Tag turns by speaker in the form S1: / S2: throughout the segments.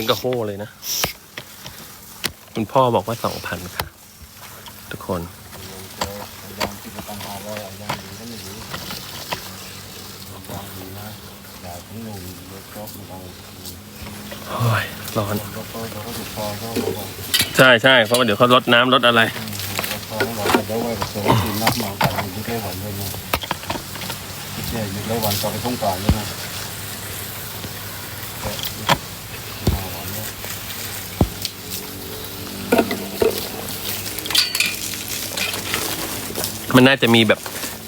S1: เป็นกระโห้เลยนะ คุณพ่อบอกว่าสองพันค่ะ ทุกคน
S2: ร้อนะอย่าทั้งหนุ่มรถก็ไม่ต้อง
S1: โอ้ยร้อน ใช่ใช่เพราะว่าเดี๋ยวเขาลดน้ำลดอะไร
S2: เราจะได้ไว้กับโซ่กินนับมากันอยู่ได้วันเลยนะที่เจ๊อยู่ได้วันต่อไปต้องการเลยนะแต่มาวันนี้
S1: มันน่าจะมีแบบ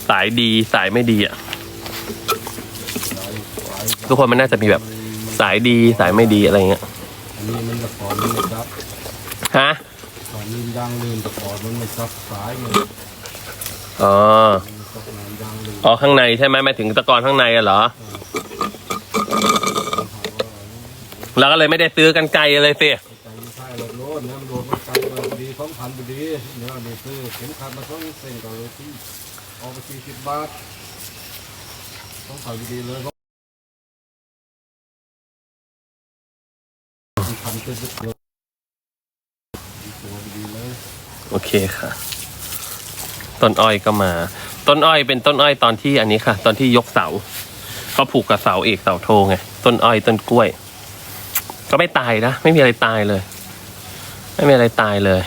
S1: สายดีสายไม่ดีอะทุกคนมันน่าจะมีแบบสายดีสายไม่ดีอะไรเงี้ย
S2: อันนี้มันจะขอมันไม่ซับ
S1: ฮะ
S2: ขอนี่ยางลื่นแต่ขอมันไม่ซับสายมัน
S1: อ๋อ
S2: มันซับน้ำยางลื่น
S1: อ๋อข้างในใช่ไหมหมายถึงตะกอนข้างในอะเหรอ เราก็เลยไม่ได้ซื้อกันไกลเลยสิ
S2: ดีเนี่ยนี่ซื้อเข็มขัดมาสองเส้นก็เลยที่เอาไปสี่สิบบาทต้องขายดีเลยพันเป็นสิบโลตัวดีเลย
S1: โอเคค่ะ ต้นอ้อยก็มา ต้นอ้อยเป็นต้นอ้อยตอนที่อันนี้ค่ะ ตอนที่ยกเสาเขาผูกกับเสาเอกเสาโทไงต้นอ้อยต้นกล้วย ก็ไม่ตายนะ ไม่มีอะไรตายเลย ไม่มีอะไรตายเลย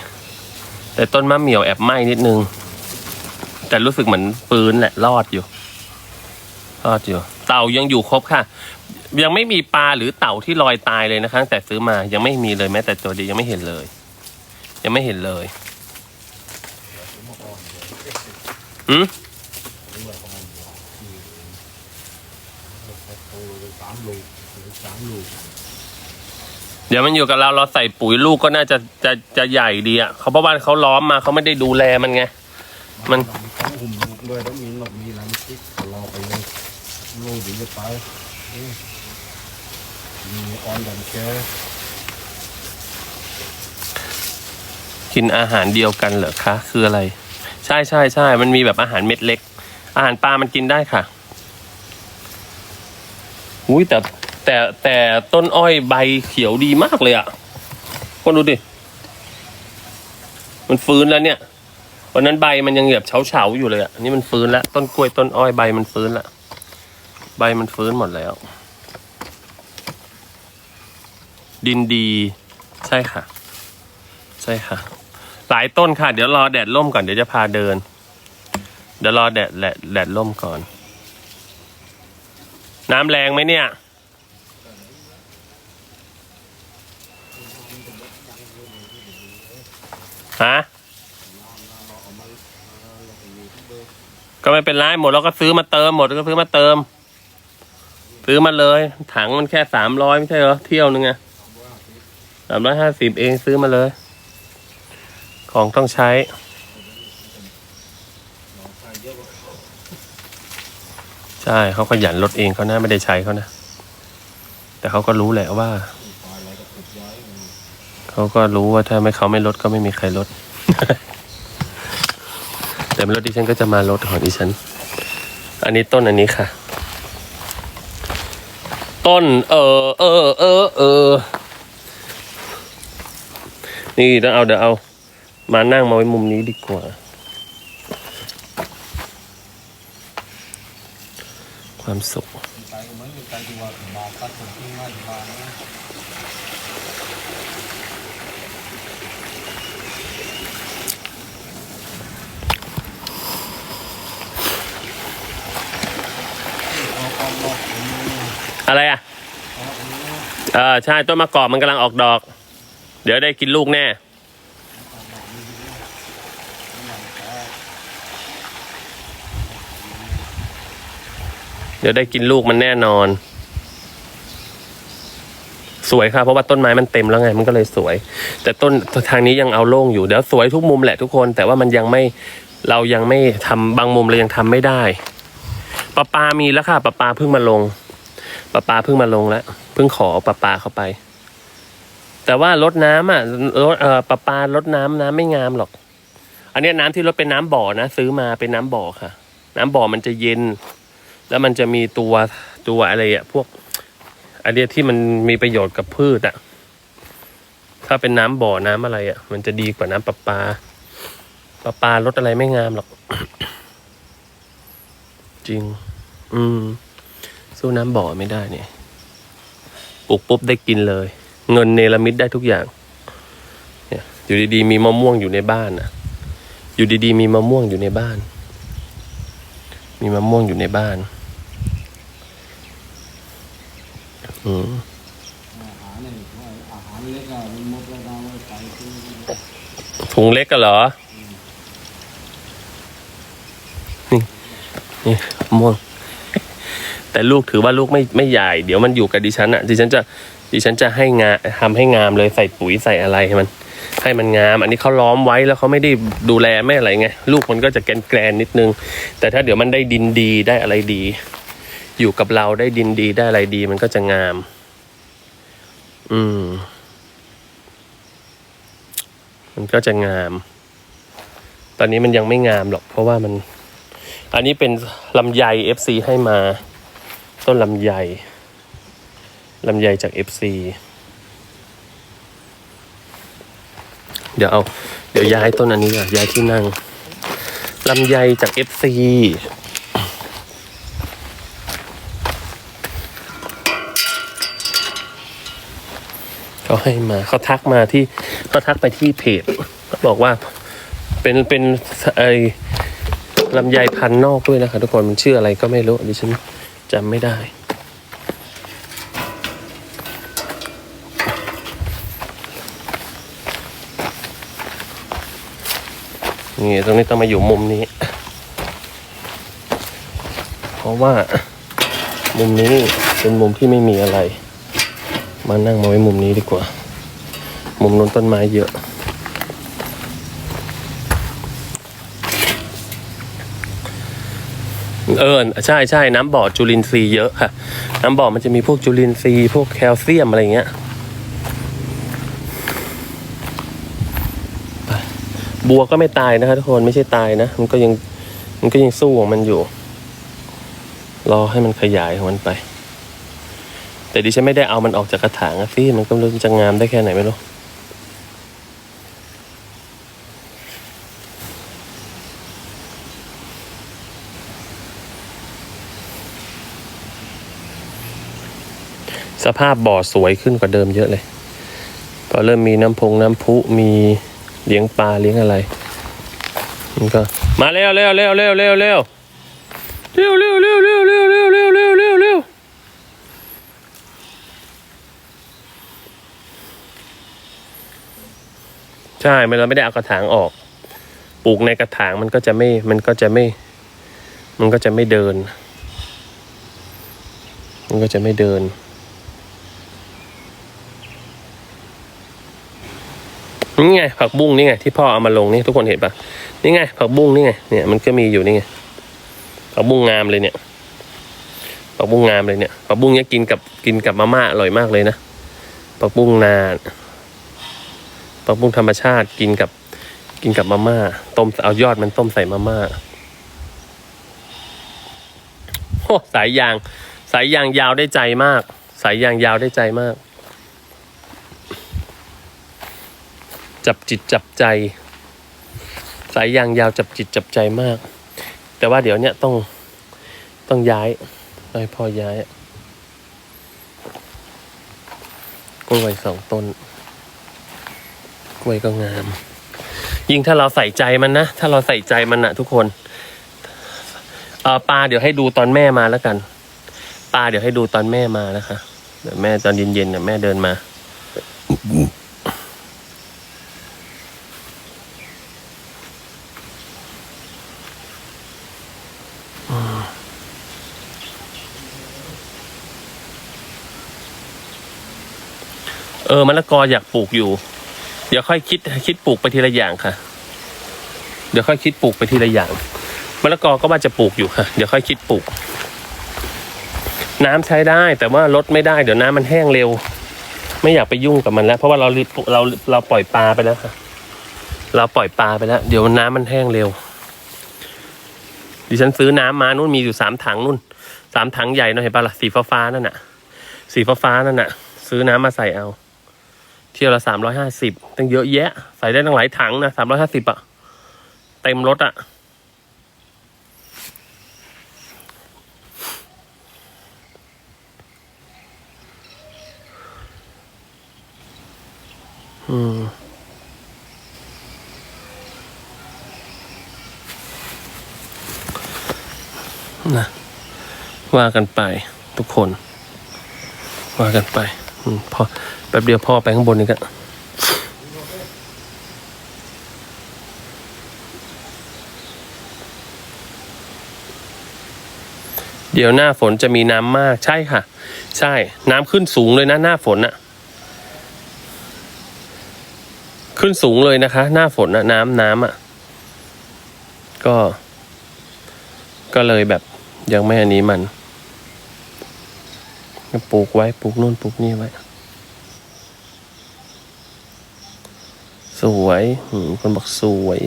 S1: แต่ต้นมะเหมี่ยวแอบไหม้นิดนึง แต่รู้สึกเหมือนฟื้นแหละรอดอยู่ รอดอยู่ เต่ายังอยู่ครบค่ะ ยังไม่มีปลาหรือเต่าที่ลอยตายเลยนะคะแต่ซื้อมายังไม่มีเลยแม้แต่ตัวเดียวยังไม่เห็นเลย ยังไม่เห็นเลยอืม
S2: สามลูกสามลูก
S1: เดี๋ยวมันอยู่กับเราเราใส่ปุ๋ยลูกก็น่าจะจะจะใหญ่ดีอะเขาเพราะว่าเขาล้อมมาเขาไม่ได้ดูแลมันไง มัน
S2: ต้องหุ่มลูกด้วยต้องมีหนกมีอะไรมาติ๊กรอไปเลยลูกเดียวจะไปมีออนดันแก
S1: กินอาหารเดียวกันเหรอคะ คืออะไร ใช่ใช่ใช่มันมีแบบอาหารเม็ดเล็ก อาหารปลามันกินได้ค่ะอุ้ยแต่ แต่แต่ต้นอ้อยใบเขียวดีมากเลยอะคนดูดิ มันฟื้นแล้วเนี่ยวันนั้นใบมันยังแบบเฉาเฉาๆอยู่เลยอะนี่มันฟื้นแล้ว ต้นกล้วยต้นอ้อยใบมันฟื้นละใบมันฟื้นหมดแล้ว ดินดี ใช่ค่ะ ใช่ค่ะ หลายต้นค่ะ เดี๋ยวรอแดดร่มก่อนเดี๋ยวจะพาเดิน เดี๋ยวรอแดดแดดแดดร่มก่อน น้ำแรงไหมเนี่ย ฮะก็ไม่เป็นไรหมดเราก็ซื้อมาเติมหมดก็ซื้อมาเติม ซื้อมาเลย ถังมันแค่สามร้อยไม่ใช่เหรอเที่ยวนึงไงสามร้อยห้าสิบเองซื้อมาเลย ของต้องใช้ใช่เขาขยันลดเองเขานะไม่ได้ใช้เขานะ แต่เขาก็รู้แหละว่า เขาก็รู้ว่าถ้าไม่เขาไม่ลดก็ไม่มีใครลด แต่ไม่ลดดิฉันก็จะมาลดของดิฉัน อันนี้ต้นอันนี้ค่ะ ต้น เออเออเออเออ นี่ต้องเอาเดี๋ยวเอา มานั่งมาไว้มุมนี้ดีกว่า ความสุข
S2: ไปเหมือนกันที่ว่ามาตัดผมที่มาที่มานะ
S1: อะไรอะเออใช่ต้นมะกอกมันกำลังออกดอก เดี๋ยวได้กินลูกแน่ เดี๋ยวได้กินลูกมันแน่นอน สวยค่ะเพราะว่าต้นไม้มันเต็มแล้วไง มันก็เลยสวย แต่ต้นทางนี้ยังเอาโล่งอยู่เดี๋ยวสวยทุกมุมแหละทุกคน แต่ว่ามันยังไม่เรายังไม่ทำบางมุมเรายังทำไม่ได้ปลาปลามีแล้วค่ะปลาปลาเพิ่งมาลง ปลาปลาเพิ่งมาลงแล้วเพิ่งขอปลาปลาเข้าไป แต่ว่ารดน้ำอะรดเอ่อปลาปลารดน้ำน้ำไม่งามหรอก อันเนี้ยน้ำที่รดเป็นน้ำบ่อนะซื้อมาเป็นน้ำบ่อค่ะ น้ำบ่อมันจะเย็น แล้วมันจะมีตัวตัวอะไรอะพวกอันเนี้ยที่มันมีประโยชน์กับพืชอะถ้าเป็นน้ำบ่อน้ำอะไรอะ มันจะดีกว่าน้ำประปาประปารสอะไรไม่งามหรอก จริง อืม สู้น้ำบ่อไม่ได้เนี่ยปลูกปุ๊บได้กินเลย เงินเนรมิตได้ทุกอย่างเนี่ยอยู่ดีๆมีมะม่วงอยู่ในบ้านนะอยู่ดีๆมีมะม่วงอยู่ในบ้าน มีมะม่วงอยู่ในบ้านอืม
S2: อาหารเนี่ยอาหารเล็กอะมันหมดแล้วนะไว้ใส่ที่
S1: ถุงเล็กกันเหรอ นี่ นี่ม่วง แต่ลูกถือว่าลูกไม่ไม่ใหญ่ เดี๋ยวมันอยู่กับดิฉันอะดิฉันจะดิฉันจะให้งาทำให้งามเลยใส่ปุ๋ยใส่อะไรให้มัน ให้มันงาม อันนี้เขาล้อมไว้แล้วเขาไม่ได้ดูแลไม่อะไรไงลูกมันก็จะแกนแกรนนิดนึง แต่ถ้าเดี๋ยวมันได้ดินดีได้อะไรดี อยู่กับเราได้ดินดีได้อะไรดี มันก็จะงาม อืม มันก็จะงาม ตอนนี้มันยังไม่งามหรอก เพราะว่ามัน อันนี้เป็นลำไย FC ให้มา ต้นลำไยลำไยจาก FC เดี๋ยวเอา เดี๋ยวย้ายต้นอันนี้ก่อนย้ายที่นั่งลำไยจาก FC เขาให้มาเขาทักมาที่เขาทักไปที่เพจเขาบอกว่าเป็นเป็นไอลำไยพันนอกด้วยนะคะทุกคนมันชื่ออะไรก็ไม่รู้ดิฉัน จำไม่ได้ นี่ตรงนี้ต้องมาอยู่มุมนี้ เพราะว่ามุมนี้เป็นมุมที่ไม่มีอะไร มานั่งมาไว้มุมนี้ดีกว่า มุมนู้นต้นไม้เยอะ เออใช่ใช่น้ำบ่อจุลินทรีย์เยอะค่ะ น้ำบ่อมันจะมีพวกจุลินทรีย์พวกแคลเซียมอะไรเงี้ยบัวก็ไม่ตายนะคะทุกคนไม่ใช่ตายนะ มันก็ยังมันก็ยังสู้ของมันอยู่ รอให้มันขยายของมันไป แต่ดิฉันไม่ได้เอามันออกจากกระถางอะสิมันก็ไม่รู้จะงามได้แค่ไหนไม่รู้ สภาพบ่อสวยขึ้นกว่าเดิมเยอะเลยพอเริ่มมีน้ำพงน้ำพุมีเลี้ยงปลาเลี้ยงอะไรมันก็มาเร็วเร็วเร็วเร็วเร็วเร็วเร็วเร็วเร็วเร็วเร็วเร็วเร็วเร็วเร็วเร็วใช่มันเราไม่ได้เอากระถางออก ปลูกในกระถางมันก็จะไม่มันก็จะไม่ มันก็จะไม่เดิน มันก็จะไม่เดิน นี่ไงผักบุ้งนี่ไงที่พ่อเอามาลงนี่ทุกคนเห็นปะนี่ไงผักบุ้งนี่ไงเนี่ยมันก็มีอยู่นี่ไงผักบุ้งงามเลยเนี่ยผักบุ้งงามเลยเนี่ยผักบุ้งเนี่ยกินกับกินกับมาม่าอร่อยมากเลยนะผักบุ้งนาผักบุ้งธรรมชาติกินกับกินกับมาม่าต้มเอายอดมันต้มใส่มาม่าโอ้สายยาง สายยางยาวได้ใจมาก สายยางยาวได้ใจมาก จับจิตจับใจ สายยางยาวจับจิตจับใจมาก แต่ว่าเดี๋ยวเนี้ยต้องต้องย้ายต้องให้พอย้ายกล้วยสองต้น กล้วยก็งาม ยิ่งถ้าเราใส่ใจมันนะ ถ้าเราใส่ใจมันนะทุกคนเออปลาเดี๋ยวให้ดูตอนแม่มาแล้วกันปลาเดี๋ยวให้ดูตอนแม่มานะคะเดี๋ยวแม่ตอนเย็นๆเนี่ยแม่เดินมา เออมะละกออยากปลูกอยู่ เดี๋ยวค่อยคิดคิดปลูกไปทีละอย่างค่ะ เดี๋ยวค่อยคิดปลูกไปทีละอย่างมะละกอก็ว่าจะปลูกอยู่ค่ะ เดี๋ยวค่อยคิดปลูก น้ำใช้ได้แต่ว่าลดไม่ได้เดี๋ยวน้ำมันแห้งเร็ว ไม่อยากไปยุ่งกับมันแล้ว เพราะว่าเราเราเราปล่อยปลาไปแล้วค่ะ เราปล่อยปลาไปแล้ว เดี๋ยวน้ำมันแห้งเร็วดิฉันซื้อน้ำมานู่นมีอยู่สามถังนู่นสามถังใหญ่เนอะเห็นปะล่ะสีฟ้าๆนั่นน่ะ สีฟ้าๆนั่นน่ะ ซื้อน้ำมาใส่เอา เที่ยวละสามร้อยห้าสิบตั้งเยอะแยะ ใส่ได้ตั้งหลายถังนะสามร้อยห้าสิบอะเต็มรถอะอืมนะว่ากันไปทุกคน ว่ากันไปอมพอ ป๊บเดียวพ่อไปข้างบนนี่ก็เดี๋ยวหน้าฝนจะมีน้ำมากใช่ค่ะ ใช่ น้ำขึ้นสูงเลยนะ หน้าฝนอะขึ้นสูงเลยนะคะ หน้าฝนอะน้ำน้ำอะก็ ก็เลยแบบยังไม่อันนี้มันก็ปลูกไว้ปลูกนู่นปลูกนี่ไว้ สวยอืมคนบอกสวย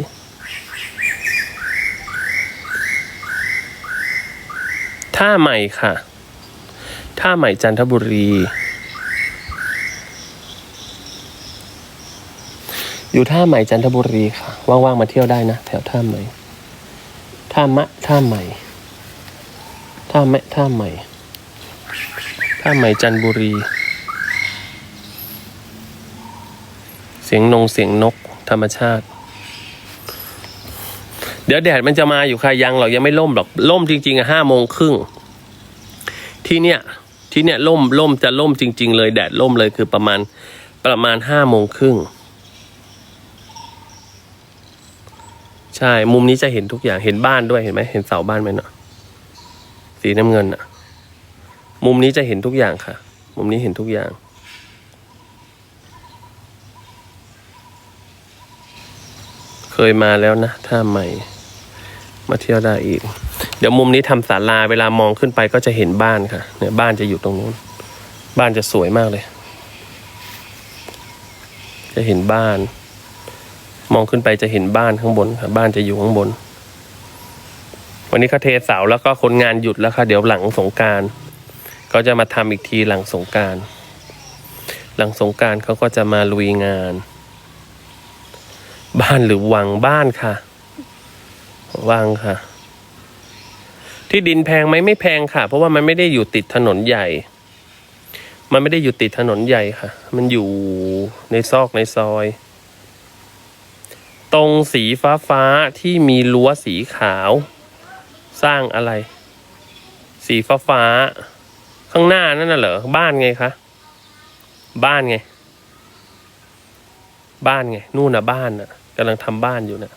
S1: ท่าใหม่ค่ะ ท่าใหม่จันทบุรี อยู่ท่าใหม่จันทบุรีค่ะ ว่างๆมาเที่ยวได้นะ แถวท่าใหม่ ท่ามะ ท่าใหม่ ท่าแมะท่าใหม่ ท่าใหม่จันทบุรี สียงนงเสียงนกธรรมชาติ เดี๋ยวแดดมันจะมาอยู่ค่ะยังหรอกยังไม่ล่มหรอกล่มจริงๆอะห้าโมงครึ่งที่เนี้ยที่เนี้ยล่มล่มจะล่มจริง ๆ เลยแดดล่มเลยคือประมาณประมาณห้าโมงครึ่งใช่ มุมนี้จะเห็นทุกอย่างเห็นบ้านด้วยเห็นไหมเห็นเสาบ้านไหมเนาะสีน้ำเงินอะมุมนี้จะเห็นทุกอย่างค่ะ มุมนี้เห็นทุกอย่าง เค ยมาแล้วนะท่าใหม่ มาเที่ยวได้อีก เดี๋ยวมุมนี้ทำศาลาเวลามองขึ้นไปก็จะเห็นบ้านค่ะ เนี่ยบ้านจะอยู่ตรงนู้น บ้านจะสวยมากเลย จะเห็นบ้าน มองขึ้นไปจะเห็นบ้านข้างบนค่ะ บ้านจะอยู่ข้างบน วันนี้เขาเทเสาแล้วก็คนงานหยุดแล้วค่ะ เดี๋ยวหลังสงการก็จะมาทำอีกทีหลังสงการ หลังสงการเขาก็จะมาลุยงาน บ้านหรือวังบ้านค่ะ วังค่ะ ที่ดินแพงไหมไม่แพงค่ะ เพราะว่ามันไม่ได้อยู่ติดถนนใหญ่ มันไม่ได้อยู่ติดถนนใหญ่ค่ะ มันอยู่ในซอกในซอย ตรงสีฟ้าฟ้าที่มีรั้วสีขาว สร้างอะไร สีฟ้าฟ้า ข้างหน้านั่นน่ะเหรอบ้านไงคะบ้านไง บ้านไง นู่นน่ะบ้านน่ะกำลังทำบ้านอยู่น่ะ